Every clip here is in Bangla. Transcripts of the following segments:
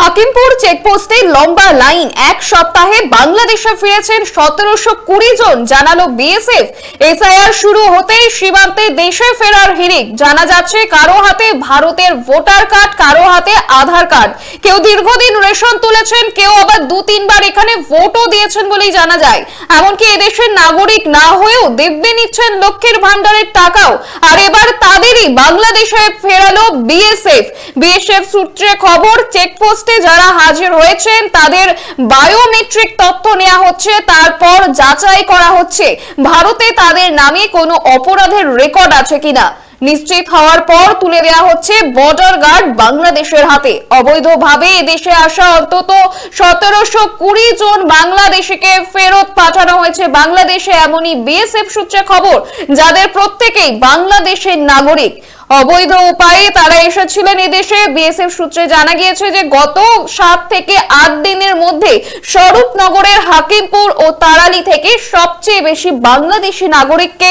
হাকিমপুর চেকপোস্টে লম্বা লাইন। এক সপ্তাহে বাংলাদেশে ফিরেছেন সতেরোশো কুড়ি জন, জানালো বিএসএফ। এসআইআর শুরু হতেই সীমান্তে দেশে ফেরার হিড়িক। জানা যাচ্ছে, কারও হাতে ভারতের ভোটার কার্ড, কারও হাতে আধার কার্ড। কেউ দীর্ঘদিন রেশন তুলেছেন, কেউ আবার দু, তিনবার এখানে ভোটও দিয়েছেন বলেই জানা যায়। এমনকি এদেশের নাগরিক না হয়েও দিব্যে নিচ্ছেন লক্ষ্মীর ভান্ডারের টাকাও। আর এবার তাদেরই বাংলাদেশে ফেরালো বিএসএফ। বিএসএফ সূত্রে খবর, চেকপোস্টে যারা হাজির হয়েছেন, তাদের বায়োমেট্রিক তথ্য নেওয়া হচ্ছে, তারপর যাচাই করা হচ্ছে। ভারতে তাদের নামে কোনো অপরাধের রেকর্ড আছে কিনা? নিশ্চিত হওয়ার পর তুলে দেওয়া হচ্ছে বর্ডার গার্ড বাংলাদেশের হাতে। অবৈধভাবে এদেশে আসা অন্তত সতেরোশো কুড়ি জন বাংলাদেশিকে ফেরত পাঠানো হয়েছে বাংলাদেশে, এমনই বিএসএফ সূত্রে খবর, যাদের প্রত্যেকেই বাংলাদেশের নাগরিক। অবৈধ উপায়ে তারা এসেছিলেন এদেশে। বিএসএফ সূত্রে জানা গিয়েছে যে গত সাত থেকে আট দিনের মধ্যে স্বরূপনগরের হাকিমপুর ও তারালি থেকে সবচেয়ে বেশি বাংলাদেশি নাগরিককে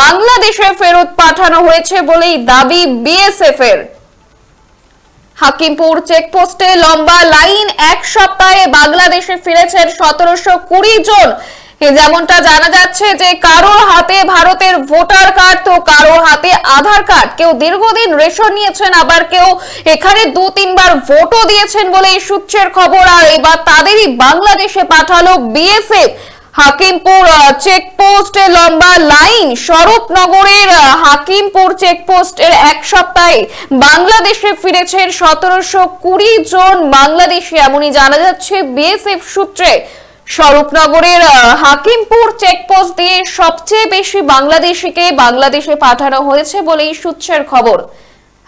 বাংলাদেশে ফেরত পাঠানো হয়েছে বলেই দাবি বিএসএফ এর হাকিমপুর চেকপোস্টে লম্বা লাইন, এক সপ্তাহে বাংলাদেশে ফিরেছেন সতেরোশো কুড়ি জন। যেমনটা জানা যাচ্ছে যে কারোর হাতে ভারতের ভোটার কার্ড তো কারোর হাতে আধার কার্ড। কেউ দীর্ঘদিন রেশন নিয়েছেন, আবার কেউ এখানে দু, তিনবার ভোটও দিয়েছেন বলে এই সূত্রের খবর। আর এবার তাদেরই বাংলাদেশে পাঠালো বিএসএফ। হাকিমপুর চেকপোস্টে লম্বা লাইন। স্বরূপনগরের হাকিমপুর চেকপোস্টের এক সপ্তাহে বাংলাদেশে ফিরেছেন সতেরোশো কুড়ি জন বাংলাদেশি। এমনই জানা যাচ্ছে বিএসএফ সূত্রে। স্বরূপনগরের হাকিমপুর চেকপোস্ট দিয়ে সবচেয়ে বেশি বাংলাদেশিকে বাংলাদেশে পাঠানো হয়েছে বলেই সূত্রের খবর।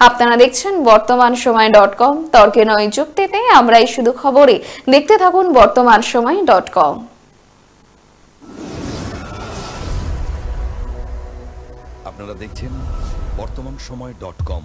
আপনারা দেখছেন বর্তমান সময় ডট কম। তর্কে নয় যুক্তিতে আমরাই শুধু খবরে দেখতে থাকুন বর্তমান সময় ডট কম। আপনারা দেখছেন বর্তমান সময় ডট কম।